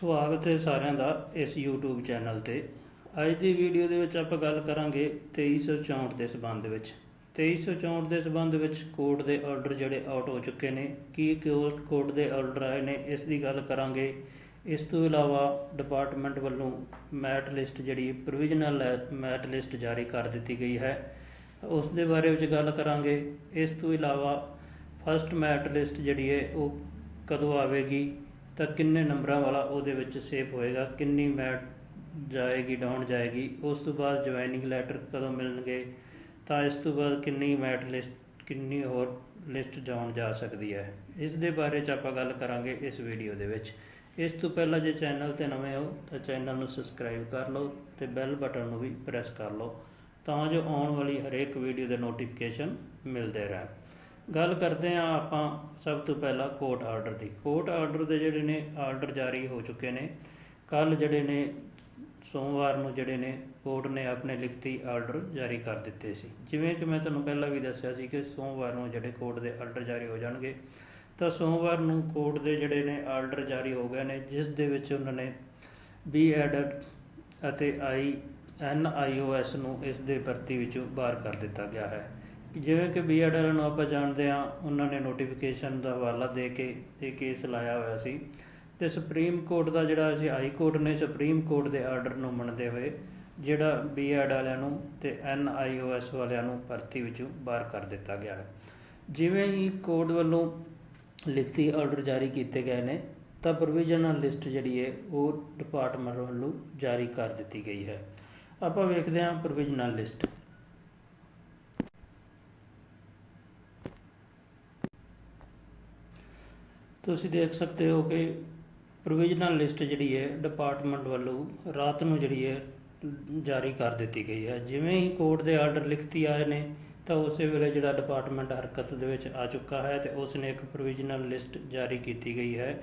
ਸਵਾਗਤ ਹੈ ਸਾਰਿਆਂ ਦਾ ਇਸ YouTube ਚੈਨਲ ਤੇ। ਅੱਜ ਦੀ ਵੀਡੀਓ ਦੇ ਵਿੱਚ ਆਪਾਂ ਗੱਲ ਕਰਾਂਗੇ 2364 ਦੇ ਸਬੰਧ ਵਿੱਚ। 2364 ਦੇ ਸਬੰਧ ਵਿੱਚ ਕੋਰਟ ਦੇ ਆਰਡਰ ਜਿਹੜੇ ਆਊਟ ਹੋ ਚੁੱਕੇ ਨੇ, ਕੀ ਕੋਰਟ ਕੋਰਟ ਦੇ ਆਰਡਰ ਆਏ ਨੇ, ਇਸ ਦੀ ਗੱਲ ਕਰਾਂਗੇ। ਇਸ ਤੋਂ ਇਲਾਵਾ ਡਿਪਾਰਟਮੈਂਟ ਵੱਲੋਂ ਮੈਟ ਲਿਸਟ ਜਿਹੜੀ ਪ੍ਰੋਵੀਜ਼ਨਲ ਮੈਟ ਲਿਸਟ ਜਾਰੀ ਕਰ ਦਿੱਤੀ ਗਈ ਹੈ। ਉਸ ਦੇ ਬਾਰੇ ਵਿੱਚ ਗੱਲ ਕਰਾਂਗੇ। ਇਸ ਤੋਂ ਇਲਾਵਾ ਫਸਟ ਮੈਟ ਲਿਸਟ ਜਿਹੜੀ ਹੈ, ਉਹ ਕਦੋਂ ਆਵੇਗੀ? ਤਾਂ ਕਿੰਨੇ ਨੰਬਰਾਂ ਵਾਲਾ ਉਹਦੇ ਵਿੱਚ ਸੇਵ ਹੋਏਗਾ, ਕਿੰਨੀ ਮੈਟ ਜਾਏਗੀ ਡਾਊਨ ਜਾਏਗੀ, ਉਸ ਤੋਂ ਬਾਅਦ ਜੁਆਇਨਿੰਗ ਲੈਟਰ ਕਦੋਂ ਮਿਲਣਗੇ, ਤਾਂ ਇਸ ਤੋਂ ਬਾਅਦ ਕਿੰਨੀ ਮੈਟ ਲਿਸਟ ਕਿੰਨੀ ਹੋਰ ਲਿਸਟ ਡਾਊਨ ਜਾ ਸਕਦੀ ਹੈ। ਇਸ ਦੇ ਬਾਰੇ ਚ ਆਪਾਂ ਗੱਲ ਕਰਾਂਗੇ ਇਸ ਵੀਡੀਓ ਦੇ ਵਿੱਚ। ਇਸ ਤੋਂ ਪਹਿਲਾਂ ਜੇ ਚੈਨਲ ਤੇ ਨਵੇਂ ਹੋ, ਤਾਂ ਚੈਨਲ ਨੂੰ ਸਬਸਕ੍ਰਾਈਬ ਕਰ ਲਓ ਤੇ ਬੈਲ ਬਟਨ ਨੂੰ ਵੀ ਪ੍ਰੈਸ ਕਰ ਲਓ, ਤਾਂ ਜੋ ਆਉਣ ਵਾਲੀ ਹਰੇਕ ਵੀਡੀਓ ਦੇ ਨੋਟੀਫਿਕੇਸ਼ਨ ਮਿਲਦੇ ਰਹਿਣ। ਗੱਲ ਕਰਦੇ ਹਾਂ ਆਪਾਂ ਸਭ ਤੋਂ ਪਹਿਲਾਂ ਕੋਰਟ ਆਰਡਰ ਦੀ। ਕੋਰਟ ਆਰਡਰ ਦੇ ਜਿਹੜੇ ਨੇ ਆਰਡਰ ਜਾਰੀ ਹੋ ਚੁੱਕੇ ਨੇ। ਕੱਲ ਜਿਹੜੇ ਨੇ, ਸੋਮਵਾਰ ਨੂੰ ਜਿਹੜੇ ਨੇ ਕੋਰਟ ਨੇ ਆਪਣੇ ਲਿਖਤੀ ਆਰਡਰ ਜਾਰੀ ਕਰ ਦਿੱਤੇ ਸੀ। ਜਿਵੇਂ ਕਿ ਮੈਂ ਤੁਹਾਨੂੰ ਪਹਿਲਾਂ ਵੀ ਦੱਸਿਆ ਸੀ ਕਿ ਸੋਮਵਾਰ ਨੂੰ ਜਿਹੜੇ ਕੋਰਟ ਦੇ ਆਰਡਰ ਜਾਰੀ ਹੋ ਜਾਣਗੇ, ਤਾਂ ਸੋਮਵਾਰ ਨੂੰ ਕੋਰਟ ਦੇ ਜਿਹੜੇ ਨੇ ਆਰਡਰ ਜਾਰੀ ਹੋ ਗਏ ਨੇ, ਜਿਸ ਦੇ ਵਿੱਚ ਉਹਨਾਂ ਨੇ ਬੀ ਐਡਡ ਅਤੇ ਆਈ ਐਨ ਆਈ ਓ ਐਸ ਨੂੰ ਇਸ ਦੇ ਭਰਤੀ ਵਿੱਚੋਂ ਬਾਹਰ ਕਰ ਦਿੱਤਾ ਗਿਆ ਹੈ। ਜਿਵੇਂ ਕਿ ਬੀ ਐਡ ਨੂੰ ਆਪਾਂ ਜਾਣਦੇ ਹਾਂ, ਉਹਨਾਂ ਨੇ ਨੋਟੀਫਿਕੇਸ਼ਨ ਦਾ ਹਵਾਲਾ ਦੇ ਕੇ ਇਹ ਕੇਸ ਲਾਇਆ ਹੋਇਆ ਸੀ। ਤੇ ਸੁਪਰੀਮ ਕੋਰਟ ਦਾ ਜਿਹੜਾ ਸੀ ਹਾਈ ਕੋਰਟ ਨੇ ਸੁਪਰੀਮ ਕੋਰਟ ਦੇ ਆਰਡਰ ਨੂੰ ਮੰਨਦੇ ਹੋਏ ਜਿਹੜਾ ਬੀ ਐਡ ਵਾਲਿਆਂ ਨੂੰ ਤੇ ਐਨ ਆਈ ਓ ਐਸ ਵਾਲਿਆਂ ਨੂੰ ਭਰਤੀ ਵਿੱਚੋਂ ਬਾਹਰ ਕਰ ਦਿੱਤਾ ਗਿਆ ਹੈ। ਜਿਵੇਂ ਹੀ ਕੋਰਟ ਵੱਲੋਂ ਲਿਖਤੀ ਆਰਡਰ ਜਾਰੀ ਕੀਤੇ ਗਏ ਨੇ, ਤਾਂ ਪ੍ਰੋਵੀਜ਼ਨਲ ਲਿਸਟ ਜਿਹੜੀ ਹੈ, ਉਹ ਡਿਪਾਰਟਮੈਂਟ ਵੱਲੋਂ ਜਾਰੀ ਕਰ ਦਿੱਤੀ ਗਈ ਹੈ। ਆਪਾਂ ਵੇਖਦੇ ਹਾਂ ਪ੍ਰੋਵੀਜ਼ਨਲ ਲਿਸਟ ਤੁਸੀਂ ਦੇਖ ਸਕਦੇ ਹੋ ਕਿ ਪ੍ਰੋਵੀਜ਼ਨਲ ਲਿਸਟ ਜਿਹੜੀ ਹੈ ਡਿਪਾਰਟਮੈਂਟ ਵੱਲੋਂ ਰਾਤ ਨੂੰ ਜਿਹੜੀ ਹੈ, ਜਾਰੀ ਕਰ ਦਿੱਤੀ ਗਈ ਹੈ। ਜਿਵੇਂ ਹੀ ਕੋਰਟ ਦੇ ਆਰਡਰ ਲਿਖਤੀ ਆਏ ਨੇ, ਤਾਂ ਉਸੇ ਵੇਲੇ ਜਿਹੜਾ ਡਿਪਾਰਟਮੈਂਟ ਹਰਕਤ ਦੇ ਵਿੱਚ ਆ ਚੁੱਕਾ ਹੈ ਤੇ ਉਸ ਨੇ ਇੱਕ ਪ੍ਰੋਵੀਜ਼ਨਲ ਲਿਸਟ ਜਾਰੀ ਕੀਤੀ ਗਈ ਹੈ,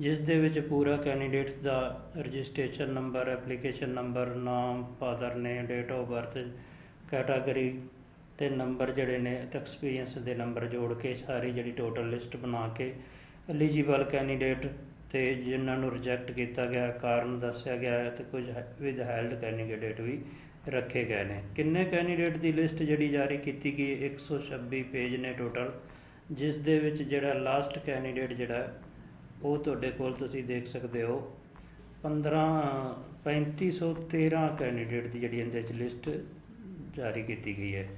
ਜਿਸ ਦੇ ਵਿੱਚ ਪੂਰਾ ਕੈਂਡੀਡੇਟਸ ਦਾ ਰਜਿਸਟ੍ਰੇਸ਼ਨ ਨੰਬਰ ਐਪਲੀਕੇਸ਼ਨ ਨੰਬਰ ਨਾਮ ਫਾਦਰ ਨੇ ਡੇਟ ਆਫ ਬਰਥ ਕੈਟਾਗਰੀ ਤੇ ਨੰਬਰ ਜਿਹੜੇ ਨੇ, ਤੇ ਐਕਸਪੀਰੀਅੰਸ ਦੇ ਨੰਬਰ ਜੋੜ ਕੇ ਸਾਰੀ ਜਿਹੜੀ ਟੋਟਲ ਲਿਸਟ ਬਣਾ ਕੇ ਐਲੀਜੀਬਲ ਕੈਂਡੀਡੇਟ ਤੇ ਜਿਨ੍ਹਾਂ ਨੂੰ ਰਿਜੈਕਟ ਕੀਤਾ ਗਿਆ, ਕਾਰਨ ਦੱਸਿਆ ਗਿਆ ਹੈ ਤੇ ਕੁਝ ਵਿਦ ਹੈਲਡ ਕੈਂਡੀਡੇਟ ਵੀ ਰੱਖੇ ਗਏ ਨੇ। ਕਿੰਨੇ ਕੈਂਡੀਡੇਟ ਦੀ ਲਿਸਟ ਜਿਹੜੀ ਜਾਰੀ ਕੀਤੀ ਗਈ? 126 ਪੇਜ ਨੇ ਟੋਟਲ ਜਿਸ ਦੇ ਵਿੱਚ ਜਿਹੜਾ ਲਾਸਟ ਕੈਂਡੀਡੇਟ ਜਿਹੜਾ ਉਹ ਤੁਹਾਡੇ ਕੋਲ ਤੁਸੀਂ ਦੇਖ ਸਕਦੇ ਹੋ। 15 3513 ਕੈਂਡੀਡੇਟ ਦੀ ਜਿਹੜੀ ਇਹਦੇ ਵਿੱਚ ਲਿਸਟ ਜਾਰੀ ਕੀਤੀ ਗਈ ਹੈ।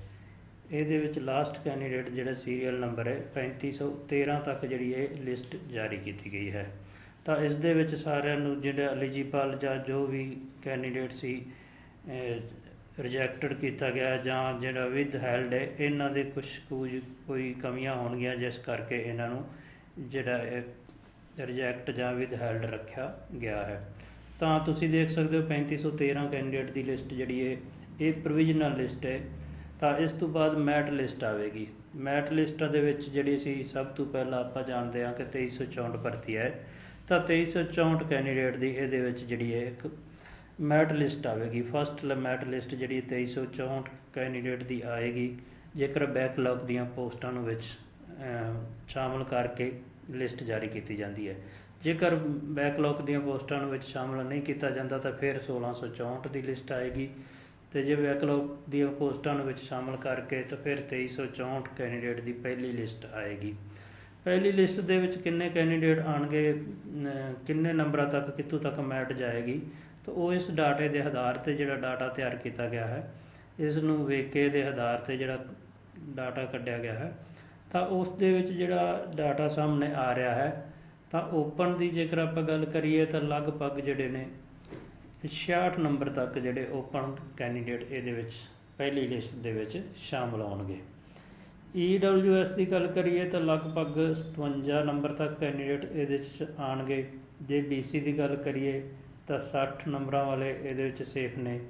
ਇਹਦੇ ਵਿੱਚ ਲਾਸਟ ਕੈਂਡੀਡੇਟ ਜਿਹੜਾ ਸੀਰੀਅਲ ਨੰਬਰ ਹੈ 3513 ਤੱਕ ਜਿਹੜੀ ਇਹ ਲਿਸਟ ਜਾਰੀ ਕੀਤੀ ਗਈ ਹੈ। ਤਾਂ ਇਸ ਦੇ ਵਿੱਚ ਸਾਰਿਆਂ ਨੂੰ ਜਿਹੜਾ ਐਲੀਜੀਬਲ ਜਾਂ ਜੋ ਵੀ ਕੈਂਡੀਡੇਟ ਸੀ ਰਿਜੈਕਟਡ ਕੀਤਾ ਗਿਆ ਜਾਂ ਜਿਹੜਾ ਵਿਦ ਹੈਲਡ ਹੈ, ਇਹਨਾਂ ਦੇ ਕੁਝ ਕੁਝ ਕੋਈ ਕਮੀਆਂ ਹੋਣਗੀਆਂ, ਜਿਸ ਕਰਕੇ ਇਹਨਾਂ ਨੂੰ ਜਿਹੜਾ ਰਿਜੈਕਟ ਜਾਂ ਵਿਦ ਹੈਲਡ ਰੱਖਿਆ ਗਿਆ ਹੈ। ਤਾਂ ਤੁਸੀਂ ਦੇਖ ਸਕਦੇ ਹੋ 3513 ਕੈਂਡੀਡੇਟ ਦੀ ਲਿਸਟ ਜਿਹੜੀ ਹੈ, ਇਹ ਪ੍ਰੋਵੀਜ਼ਨਲ ਲਿਸਟ ਹੈ। ਤਾਂ ਇਸ ਤੋਂ ਬਾਅਦ ਮੈਟ ਲਿਸਟ ਆਵੇਗੀ। ਮੈਟ ਲਿਸਟਾਂ ਦੇ ਵਿੱਚ ਜਿਹੜੀ ਸੀ ਸਭ ਤੋਂ ਪਹਿਲਾਂ ਆਪਾਂ ਜਾਣਦੇ ਹਾਂ ਕਿ 2364 ਭਰਤੀ ਹੈ। ਤਾਂ 2364 ਕੈਂਡੀਡੇਟ ਦੀ ਇਹਦੇ ਵਿੱਚ ਜਿਹੜੀ ਹੈ ਇੱਕ ਮੈਟ ਲਿਸਟ ਆਵੇਗੀ। ਫਸਟ ਮੈਟ ਲਿਸਟ ਜਿਹੜੀ 2364 ਕੈਂਡੀਡੇਟ ਦੀ ਆਏਗੀ। ਜੇਕਰ ਬੈਕਲੌਗ ਦੀਆਂ ਪੋਸਟਾਂ ਨੂੰ ਵਿੱਚ ਅਮ, ਸ਼ਾਮਲ ਕਰਕੇ ਲਿਸਟ ਜਾਰੀ ਕੀਤੀ ਜਾਂਦੀ ਹੈ। ਜੇਕਰ ਬੈਕਲੌਗ ਦੀਆਂ ਪੋਸਟਾਂ ਨੂੰ ਵਿੱਚ ਸ਼ਾਮਲ ਨਹੀਂ ਕੀਤਾ ਜਾਂਦਾ ਤਾਂ ਫਿਰ 1664 ਦੀ ਲਿਸਟ ਆਏਗੀ। ਤੇ ਜੇ ਬੈਕਲੌਗ ਦੀਆਂ ਪੋਸਟਾਂ ਨੂੰ ਵਿੱਚ ਸ਼ਾਮਲ ਕਰਕੇ ਤਾਂ ਫਿਰ 2364 ਕੈਂਡੀਡੇਟ ਦੀ ਪਹਿਲੀ ਲਿਸਟ ਆਏਗੀ। ਪਹਿਲੀ ਲਿਸਟ ਦੇ ਵਿੱਚ ਕਿੰਨੇ ਕੈਂਡੀਡੇਟ ਆਣਗੇ ਕਿੰਨੇ ਨੰਬਰਾਂ ਤੱਕ, ਕਿੱਥੋਂ ਤੱਕ ਮੈਟ ਜਾਏਗੀ, ਤਾਂ ਉਹ ਇਸ ਡਾਟੇ ਦੇ ਆਧਾਰ ਤੇ ਜਿਹੜਾ ਡਾਟਾ ਤਿਆਰ ਕੀਤਾ ਗਿਆ ਹੈ, ਇਸ ਨੂੰ ਵੇਕੇ ਦੇ ਆਧਾਰ ਤੇ ਜਿਹੜਾ ਡਾਟਾ ਕੱਢਿਆ ਗਿਆ ਹੈ, ਤਾਂ ਉਸ ਦੇ ਵਿੱਚ ਜਿਹੜਾ ਡਾਟਾ ਸਾਹਮਣੇ ਆ ਰਿਹਾ ਹੈ, ਤਾਂ ਓਪਨ ਦੀ ਜੇਕਰ ਆਪਾਂ ਗੱਲ ਕਰੀਏ ਤਾਂ ਲਗਭਗ ਜਿਹੜੇ ਨੇ 66 ਨੰਬਰ ਤੱਕ ਜਿਹੜੇ ਓਪਨ ਕੈਂਡੀਡੇਟ ਇਹਦੇ ਵਿੱਚ ਪਹਿਲੀ ਲਿਸਟ ਦੇ ਵਿੱਚ ਸ਼ਾਮਲ ਹੋਣਗੇ। EWS ਦੀ ਗੱਲ ਕਰੀਏ ਤਾਂ ਲਗਭਗ 57 ਨੰਬਰ ਤੱਕ ਕੈਂਡੀਡੇਟ ਇਹਦੇ ਵਿੱਚ ਆਣਗੇ ਜੇ BC ਦੀ ਗੱਲ ਕਰੀਏ ਤਾਂ 60 ਨੰਬਰਾਂ ਵਾਲੇ ਇਹਦੇ ਵਿੱਚ ਸੇਫ ਨੇ।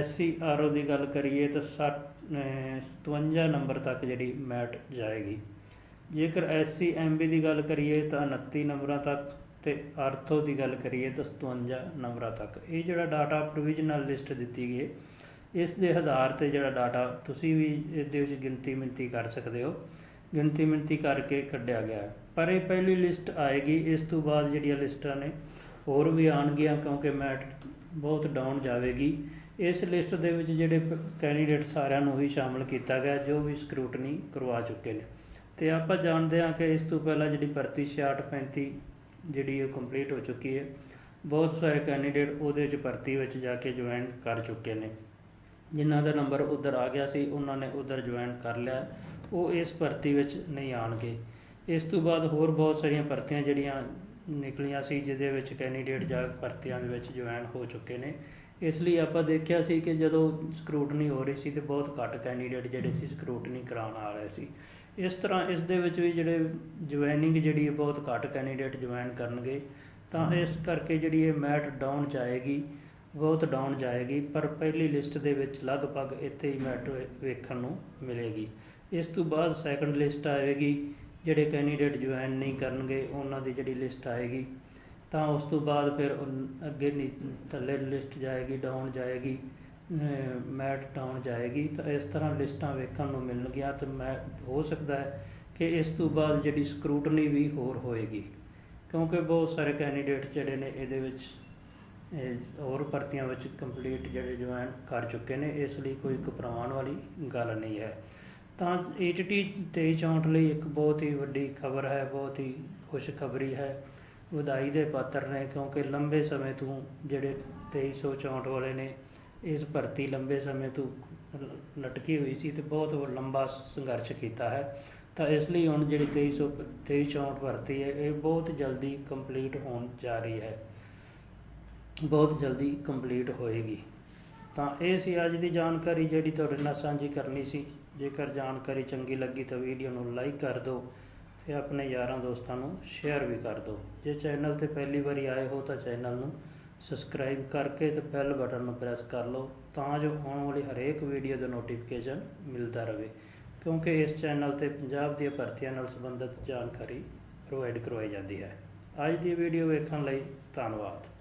SC RO ਦੀ ਗੱਲ ਕਰੀਏ ਤਾਂ 60 ਅਹ 57 ਨੰਬਰ ਤੱਕ ਜਿਹੜੀ ਮੈਟ ਜਾਏਗੀ। ਜੇਕਰ SC MB ਦੀ ਗੱਲ ਕਰੀਏ ਤਾਂ 29 ਨੰਬਰਾਂ ਤੱਕ ਤੇ ਆਰਥੋ ਦੀ ਗੱਲ ਕਰੀਏ ਤਾਂ 57 ਨੰਬਰਾਂ ਤੱਕ। ਇਹ ਜਿਹੜਾ ਡਾਟਾ ਪ੍ਰੋਵੀਜ਼ਨਲ ਲਿਸਟ ਦਿੱਤੀ ਗਈ ਹੈ, ਇਸ ਦੇ ਆਧਾਰ ਤੇ ਜਿਹੜਾ ਡਾਟਾ ਤੁਸੀਂ ਵੀ ਇਹਦੇ ਵਿੱਚ ਗਿਣਤੀ ਮਿਣਤੀ ਕਰ ਸਕਦੇ ਹੋ। ਗਿਣਤੀ ਮਿਣਤੀ ਕਰਕੇ ਕੱਢਿਆ ਗਿਆ ਹੈ। ਪਰ ਇਹ ਪਹਿਲੀ ਲਿਸਟ ਆਏਗੀ, ਇਸ ਤੋਂ ਬਾਅਦ ਜਿਹੜੀਆਂ ਲਿਸਟਾਂ ਨੇ ਹੋਰ ਵੀ ਆਉਣਗੀਆਂ ਕਿਉਂਕਿ ਮੈਟ ਬਹੁਤ ਡਾਊਨ ਜਾਵੇਗੀ। ਇਸ ਲਿਸਟ ਦੇ ਵਿੱਚ ਜਿਹੜੇ ਕੈਂਡੀਡੇਟ ਸਾਰਿਆਂ ਨੂੰ ਹੀ ਸ਼ਾਮਲ ਕੀਤਾ ਗਿਆ, ਜੋ ਵੀ ਸਕਰੂਟਨੀ ਕਰਵਾ ਚੁੱਕੇ ਨੇ। ਤੇ ਆਪਾਂ ਜਾਣਦੇ ਹਾਂ ਕਿ ਇਸ ਤੋਂ ਪਹਿਲਾਂ ਜਿਹੜੀ ਭਰਤੀ 6635 ਜਿਹੜੀ ਉਹ ਕੰਪਲੀਟ ਹੋ ਚੁੱਕੀ ਹੈ। ਬਹੁਤ ਸਾਰੇ ਕੈਂਡੀਡੇਟ ਉਹਦੇ ਵਿੱਚ ਭਰਤੀ ਵਿੱਚ ਜਾ ਕੇ ਜੁਆਇਨ ਕਰ ਚੁੱਕੇ ਨੇ। ਜਿਨ੍ਹਾਂ ਦਾ ਨੰਬਰ ਉਧਰ ਆ ਗਿਆ ਸੀ, ਉਹਨਾਂ ਨੇ ਉਧਰ ਜੁਆਇਨ ਕਰ ਲਿਆ। ਉਹ ਇਸ ਭਰਤੀ ਵਿੱਚ ਨਹੀਂ ਆਣਗੇ ਇਸ ਤੋਂ ਬਾਅਦ ਹੋਰ ਬਹੁਤ ਸਾਰੀਆਂ ਭਰਤੀਆਂ ਜਿਹੜੀਆਂ ਨਿਕਲੀਆਂ ਸੀ, ਜਿਹਦੇ ਵਿੱਚ ਕੈਂਡੀਡੇਟ ਜਾ ਭਰਤੀਆਂ ਦੇ ਵਿੱਚ ਜੁਆਇਨ ਹੋ ਚੁੱਕੇ ਨੇ। ਇਸ ਲਈ ਆਪਾਂ ਦੇਖਿਆ ਸੀ ਕਿ ਜਦੋਂ ਸਕਰੂਟਨੀ ਹੋ ਰਹੀ ਸੀ ਤੇ ਬਹੁਤ ਘੱਟ ਕੈਂਡੀਡੇਟ ਜਿਹੜੇ ਸੀ ਸਕਰੂਟਨੀ ਕਰਾਉਣ ਆ ਰਹੇ ਸੀ। ਇਸ ਤਰ੍ਹਾਂ ਇਸ ਦੇ ਵਿੱਚ ਵੀ ਜਿਹੜੇ ਜੁਆਇਨਿੰਗ ਜਿਹੜੀ ਹੈ ਬਹੁਤ ਘੱਟ ਕੈਂਡੀਡੇਟ ਜੁਆਇਨ ਕਰਨਗੇ ਤਾਂ ਇਸ ਕਰਕੇ ਜਿਹੜੀ ਇਹ ਮੈਟ ਡਾਊਨ ਜਾਏਗੀ ਬਹੁਤ ਡਾਊਨ ਜਾਏਗੀ ਪਰ ਪਹਿਲੀ ਲਿਸਟ ਦੇ ਵਿੱਚ ਲਗਭਗ ਇੱਥੇ ਹੀ ਮੈਟ ਵੇਖਣ ਨੂੰ ਮਿਲੇਗੀ। ਇਸ ਤੋਂ ਬਾਅਦ ਸੈਕੰਡ ਲਿਸਟ ਆਏਗੀ ਜਿਹੜੇ ਕੈਂਡੀਡੇਟ ਜੁਆਇਨ ਨਹੀਂ ਕਰਨਗੇ ਉਹਨਾਂ ਦੀ ਜਿਹੜੀ ਲਿਸਟ ਆਏਗੀ ਤਾਂ ਉਸ ਤੋਂ ਬਾਅਦ ਫਿਰ ਅੱਗੇ ਥੱਲੇ ਲਿਸਟ ਜਾਏਗੀ ਡਾਊਨ ਜਾਏਗੀ ਮੈਟ ਡਾਊਨ ਜਾਏਗੀ, ਤਾਂ ਇਸ ਤਰ੍ਹਾਂ ਲਿਸਟਾਂ ਵੇਖਣ ਨੂੰ ਮਿਲਣਗੀਆਂ ਤੇ ਮੈਂ, ਹੋ ਸਕਦਾ ਹੈ ਕਿ ਇਸ ਤੋਂ ਬਾਅਦ ਜਿਹੜੀ ਸਕਰੂਟਨੀ ਵੀ ਹੋਰ ਹੋਏਗੀ। ਕਿਉਂਕਿ ਬਹੁਤ ਸਾਰੇ ਕੈਂਡੀਡੇਟ ਜਿਹੜੇ ਨੇ ਇਹਦੇ ਵਿੱਚ ਹੋਰ ਭਰਤੀਆਂ ਵਿੱਚ ਕੰਪਲੀਟ ਜਿਹੜੇ ਜੁਆਇਨ ਕਰ ਚੁੱਕੇ ਨੇ, ਇਸ ਲਈ ਕੋਈ ਘਬਰਾਉਣ ਵਾਲੀ ਗੱਲ ਨਹੀਂ ਹੈ। ਤਾਂ ਏਟੀਟੀ 2364 ਲਈ ਇੱਕ ਬਹੁਤ ਹੀ ਵੱਡੀ ਖਬਰ ਹੈ, ਬਹੁਤ ਹੀ ਖੁਸ਼ਖਬਰੀ ਹੈ, ਵਧਾਈ ਦੇ ਪਾਤਰ ਨੇ, ਕਿਉਂਕਿ ਲੰਬੇ ਸਮੇਂ ਤੋਂ ਜਿਹੜੇ 2364 ਵਾਲੇ ਨੇ ਇਸ ਭਰਤੀ ਲੰਬੇ ਸਮੇਂ ਤੋਂ ਲਟਕੀ ਹੋਈ ਸੀ ਤੇ ਬਹੁਤ ਲੰਬਾ ਸੰਘਰਸ਼ ਕੀਤਾ ਹੈ। ਤਾਂ ਇਸ ਲਈ ਹੁਣ ਜਿਹੜੀ 2300 2364 ਭਰਤੀ ਹੈ, ਇਹ ਬਹੁਤ ਜਲਦੀ ਕੰਪਲੀਟ ਹੋਣ ਜਾ ਰਹੀ ਹੈ। ਬਹੁਤ ਜਲਦੀ ਕੰਪਲੀਟ ਹੋਏਗੀ। ਤਾਂ ਇਹ ਸੀ ਅੱਜ ਦੀ ਜਾਣਕਾਰੀ ਜਿਹੜੀ ਤੁਹਾਡੇ ਨਾਲ ਸਾਂਝੀ ਕਰਨੀ ਸੀ। ਜੇਕਰ ਜਾਣਕਾਰੀ ਚੰਗੀ ਲੱਗੀ ਤਾਂ ਵੀਡੀਓ ਨੂੰ ਲਾਈਕ ਕਰ ਦਿਓ ਤੇ ਆਪਣੇ ਯਾਰਾਂ ਦੋਸਤਾਂ ਨੂੰ ਸ਼ੇਅਰ ਵੀ ਕਰ ਦਿਓ। ਜੇ ਚੈਨਲ ਤੇ ਪਹਿਲੀ ਵਾਰੀ ਆਏ ਹੋ ਤਾਂ ਚੈਨਲ ਨੂੰ ਸਬਸਕ੍ਰਾਈਬ ਕਰਕੇ ਤੇ ਬੈਲ ਬਟਨ ਨੂੰ ਪ੍ਰੈਸ ਕਰ ਲਓ ਤਾਂ ਜੋ ਆਉਣ ਵਾਲੀ ਹਰੇਕ ਵੀਡੀਓ ਦਾ ਨੋਟੀਫਿਕੇਸ਼ਨ ਮਿਲਦਾ ਰਹੇ। ਕਿਉਂਕਿ ਇਸ ਚੈਨਲ ਤੇ ਪੰਜਾਬ ਦੀਆਂ ਭਰਤੀਆਂ ਨਾਲ ਸੰਬੰਧਿਤ ਜਾਣਕਾਰੀ ਪ੍ਰੋਵਾਈਡ ਕਰਵਾਈ ਜਾਂਦੀ ਹੈ। ਅੱਜ ਦੀ ਵੀਡੀਓ ਵੇਖਣ ਲਈ ਧੰਨਵਾਦ।